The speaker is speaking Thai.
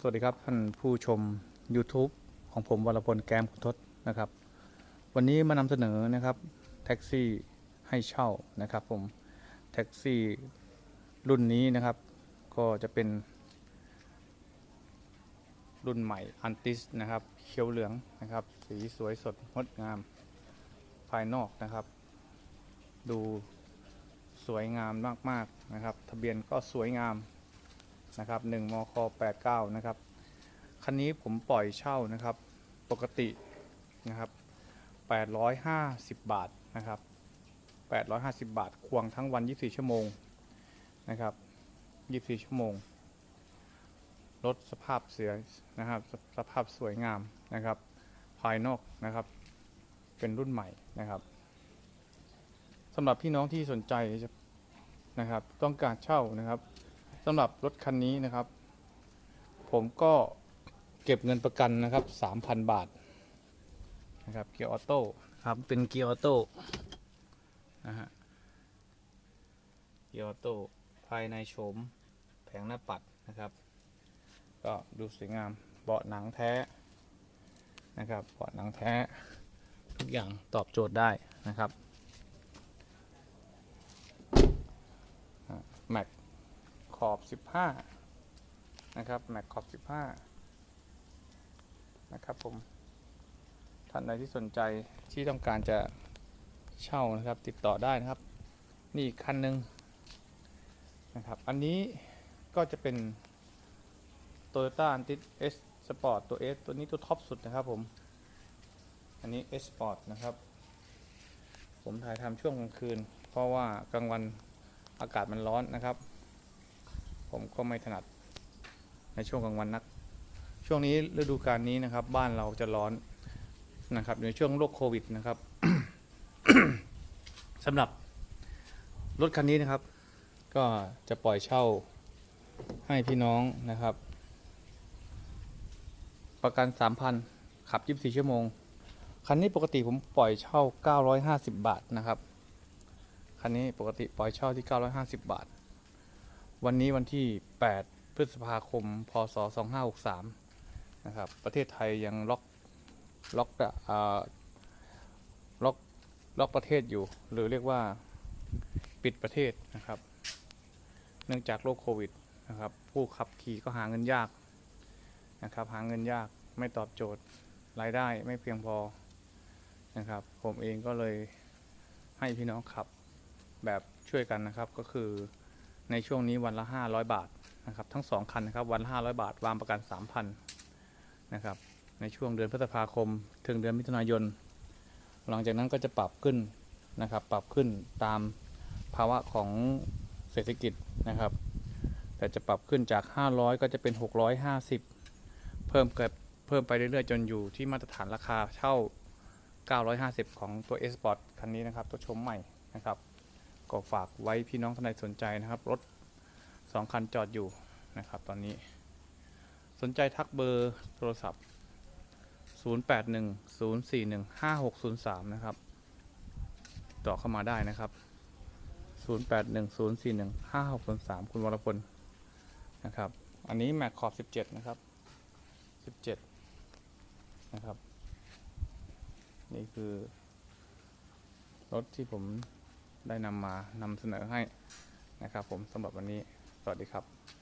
สวัสดีครับท่านผู้ชม YouTube ของผมวรพลแก้มคุณทศนะครับ วันนี้มานำเสนอนะครับแท็กซี่ให้เช่านะครับผมแท็กซี่รุ่นนี้นะครับ ก็จะเป็น รุ่นใหม่อันติสนะครับเขียวเหลืองนะครับ สีสวยสดงดงามภายนอกนะครับ ดูสวยงามมากๆนะครับ ทะเบียนก็สวยงาม นะครับ1มค89นะครับคันนี้ผมปล่อยเช่านะครับปกตินะครับ850 บาทนะครับ850 บาท ควงทั้งวัน 24 ชั่วโมงนะครับ24 ชั่วโมงรถสภาพเสียนะครับสสภาพสวยงามนะครับ ภายนอกนะครับ เป็นรุ่นใหม่นะครับสำหรับพี่น้องที่สนใจนะครับ ต้องการเช่านะครับ สำหรับรถคันนี้นะครับ ผมก็เก็บเงินประกันนะครับ 3,000 บาทนะครับเกียร์ออโต้ครับเป็นเกียร์ออโต้นะฮะเกียร์ออโต้ภายในโฉมแผงหน้าปัดนะครับ ก็ดูสวยงามเบาะหนังแท้นะครับเบาะหนังแท้ทุกอย่างตอบโจทย์ได้นะครับแม็ก ขอบ 15 นะครับแม็กขอบ 15 นะครับผม ท่านใดที่สนใจที่ต้องการจะเช่านะครับติดต่อได้นะครับ นี่อีกคันหนึ่งนะครับ อันนี้ก็จะเป็น Toyota a n t i S Sport ตัว S ตัวนี้ตัวท็อปสุดนะครับผม อันนี้ S Sport นะครับ ผมถ่ายทำช่วงกลางคืน เพราะว่ากลางวันอากาศมันร้อนนะครับ ผมก็ไม่ถนัดในช่วงกลางวันนัก ช่วงนี้ฤดูกาลนี้นะครับ บ้านเราจะร้อนนะครับในช่วงโรคโควิดนะครับสำหรับรถคันนี้นะครับ ก็จะปล่อยเช่าให้พี่น้องนะครับ ประกัน 3,000 ขับ 24 ชั่วโมง คันนี้ปกติผมปล่อยเช่า 950 บาทนะครับ คันนี้ปกติปล่อยเช่าที่ 950 บาท วันนี้วันที่ 8 พฤษภาคม พศ 2563 นะครับ ประเทศไทยยังล็อก ล็อกอล็อก ล็อกประเทศอยู่ หรือเรียกว่าปิดประเทศนะครับ เนื่องจากโรคโควิดนะครับ ผู้ขับขี่ก็หาเงินยากนะครับ หาเงินยากไม่ตอบโจทย์ รายได้ไม่เพียงพอ นะครับ ผมเองก็เลยให้พี่น้องขับแบบช่วยกันนะครับ ก็คือ ในช่วงนี้วันละ 500 บาทนะครับทั้ง 2 คันนะครับวันละ500 บาท วางประกัน 3,000นะครับในช่วงเดือนพฤษภาคม ถึงเดือนมิถุนายน หลังจากนั้นก็จะปรับขึ้นนะครับปรับขึ้นตามภาวะของเศรษฐกิจนะครับ แต่จะปรับขึ้นจาก 500 ก็จะเป็น 650 เพิ่มเกิดเพิ่มไปเรื่อยๆ จนอยู่ที่มาตรฐานราคาเช่า 950 ของตัว S Sport คันนี้นะครับ ตัวชมใหม่นะครับ ก็ฝากไว้พี่น้องท่านใดสนใจนะครับ รถสองคันจอดอยู่นะครับ ตอนนี้ สนใจทักเบอร์โทรศัพท์ 0810415603 นะครับต่อเข้ามาได้นะครับ 0810415603 คุณวรพลนะครับ อันนี้แม็กขอบ 17 นะครับ 17 นะครับ นี่คือ รถที่ผม ได้นำมานำเสนอให้นะครับผมสำหรับวันนี้ สวัสดีครับ